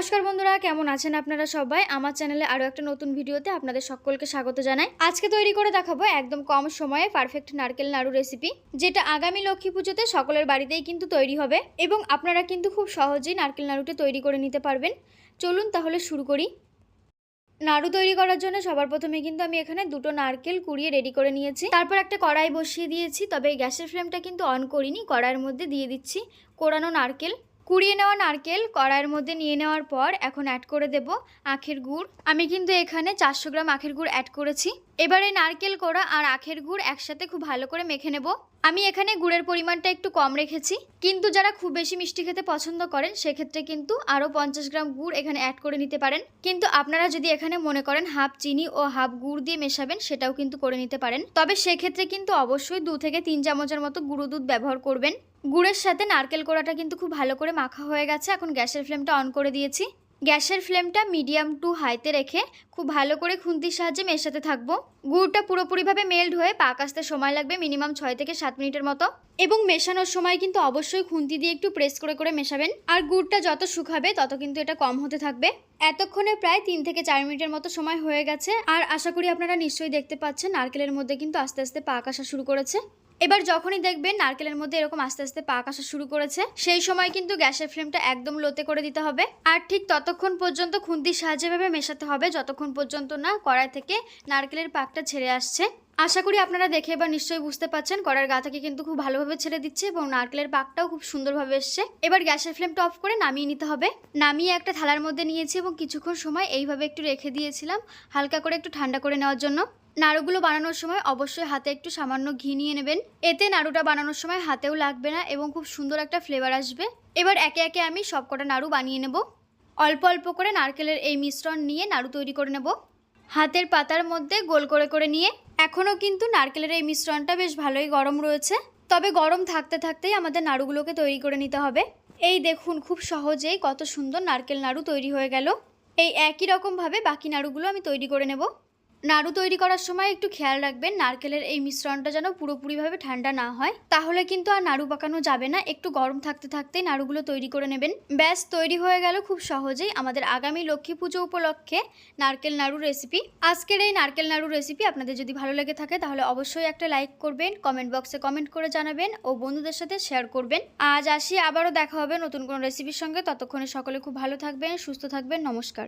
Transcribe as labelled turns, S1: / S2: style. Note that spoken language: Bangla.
S1: নমস্কার বন্ধুরা, কেমন আছেন আপনারা সবাই? আমার চ্যানেলে আরও একটা নতুন ভিডিওতে আপনাদের সকলকে স্বাগত জানাই। আজকে তৈরি করে দেখাবো একদম কম সময়ে পারফেক্ট নারকেল নাড়ু রেসিপি যেটা আগামী লক্ষ্মী পুজোতে সকলের বাড়িতেই কিন্তু তৈরি হবে এবং আপনারা কিন্তু খুব সহজেই নারকেল নাড়ুটা তৈরি করে নিতে পারবেন। চলুন তাহলে শুরু করি। নাড়ু তৈরি করার জন্য সবার প্রথমে কিন্তু আমি এখানে দুটো নারকেল কুড়িয়ে রেডি করে নিয়েছি। তারপর একটা কড়াই বসিয়ে দিয়েছি, তবে গ্যাসের ফ্লেমটা কিন্তু অন করিনি, কড়াইয়ের মধ্যে দিয়ে দিচ্ছি কোরানো নারকেল। কুড়িয়ে নেওয়া নারকেল কড়াইয়ের মধ্যে নিয়ে নেওয়ার পর এখন অ্যাড করে দেব আখের গুড়। আমি কিন্তু এখানে চারশো গ্রাম আখের গুড় অ্যাড করেছি। এবারে নারকেল কোড়া আর আখের গুড় একসাথে খুব ভালো করে মেখে নেব। আমি এখানে গুড়ের পরিমাণটা একটু কম রেখেছি। কিন্তু যারা খুব বেশি মিষ্টি খেতে পছন্দ করেন, সেক্ষেত্রে কিন্তু আরও পঞ্চাশ গ্রাম গুড় এখানে অ্যাড করে নিতে পারেন। কিন্তু আপনারা যদি এখানে মনে করেন হাফ চিনি ও হাফ গুড় দিয়ে মেশাবেন, সেটাও কিন্তু করে নিতে পারেন। তবে সেক্ষেত্রে কিন্তু অবশ্যই দু থেকে তিন চামচের মতো গুঁড়ো দুধ ব্যবহার করবেন। গুড়ের সাথে নারকেল কোড়াটা কিন্তু খুব ভালো করে মাখা হয়ে গেছে। এখন গ্যাসের ফ্লেমটা অন করে দিয়েছি। গ্যাসের ফ্লেমটা মিডিয়াম টু হাইতে রেখে খুব ভালো করে খুন্তির সাহায্যে মেশাতে থাকব। গুড়টা পুরোপুরিভাবে মেল্ট হয়ে পাক আসতে সময় লাগবে মিনিমাম ছয় থেকে সাত মিনিটের মতো। এবং মেশানোর সময় কিন্তু অবশ্যই খুন্তি দিয়ে একটু প্রেস করে করে মেশাবেন। আর গুড়টা যত শুকাবে, তত কিন্তু এটা কম হতে থাকবে। এতক্ষণে প্রায় তিন থেকে চার মিনিটের মতো সময় হয়ে গেছে। আর আশা করি আপনারা নিশ্চয়ই দেখতে পাচ্ছেন, নারকেলের মধ্যে কিন্তু আস্তে আস্তে পাক আসা শুরু করেছে। এবার যখনই দেখবেন নারকেলের মধ্যে এরকম আস্তে আস্তে পাক আসা শুরু করেছে, সেই সময় কিন্তু গ্যাসের ফ্লেমটা একদম লোতে করে দিতে হবে। আর ঠিক ততক্ষণ পর্যন্ত খুন্তির সাহায্যে ভাবে মেশাতে হবে, যতক্ষণ পর্যন্ত না কড়াই থেকে নারকেলের পাকটা ছেড়ে আসছে। আশা করি আপনারা দেখে এবার নিশ্চয়ই বুঝতে পাচ্ছেন কড়ার গা থেকে কিন্তু খুব ভালোভাবে ছেড়ে দিচ্ছে এবং নারকেলের পাকটাও খুব সুন্দরভাবে এসছে। এবার গ্যাসের ফ্লেমটা অফ করে নামিয়ে নিতে হবে। নামিয়ে একটা থালার মধ্যে নিয়েছি এবং কিছুক্ষণ সময় এইভাবে একটু রেখে দিয়েছিলাম, হালকা করে একটু ঠান্ডা করে নেওয়ার জন্য। নাড়ুগুলো বানানোর সময় অবশ্যই হাতে একটু সামান্য ঘি নিয়ে নেবেন। এতে নাড়ুটা বানানোর সময় হাতেও লাগবে না এবং খুব সুন্দর একটা ফ্লেভার আসবে। এবার একে একে আমি সবকটা নাড়ু বানিয়ে নেব। অল্প অল্প করে নারকেলের এই মিশ্রণ নিয়ে নাড়ু তৈরি করে নেব। হাতের পাতার মধ্যে গোল করে করে নিয়ে, এখনও কিন্তু নারকেলের এই মিশ্রণটা বেশ ভালোই গরম রয়েছে। তবে গরম থাকতে থাকতেই আমাদের নাড়ুগুলোকে তৈরি করে নিতে হবে। এই দেখুন, খুব সহজেই কত সুন্দর নারকেল নাড়ু তৈরি হয়ে গেল। এই একই রকমভাবে বাকি নাড়ুগুলো আমি তৈরি করে নেব। নাড়ু তৈরি করার সময় একটু খেয়াল রাখবেন, নারকেলের এই মিশ্রণটা যেন পুরোপুরিভাবে ঠান্ডা না হয়। তাহলে কিন্তু আর নাড়ু পাকানো যাবে না, একটু গরম থাকতে থাকতেই নাড়ুগুলো তৈরি করে নেবেন। ব্যাস, তৈরি হয়ে গেল খুব সহজেই আমাদের আগামী লক্ষ্মী পুজো উপলক্ষে নারকেল নাড়ু রেসিপি। আজকের এই নারকেল নাড়ু রেসিপি আপনাদের যদি ভালো লেগে থাকে, তাহলে অবশ্যই একটা লাইক করবেন, কমেন্ট বক্সে কমেন্ট করে জানাবেন ও বন্ধুদের সাথে শেয়ার করবেন। আজ আসি, আবারও দেখা হবে নতুন কোনো রেসিপির সঙ্গে। ততক্ষণে সকলে খুব ভালো থাকবেন, সুস্থ থাকবেন, নমস্কার।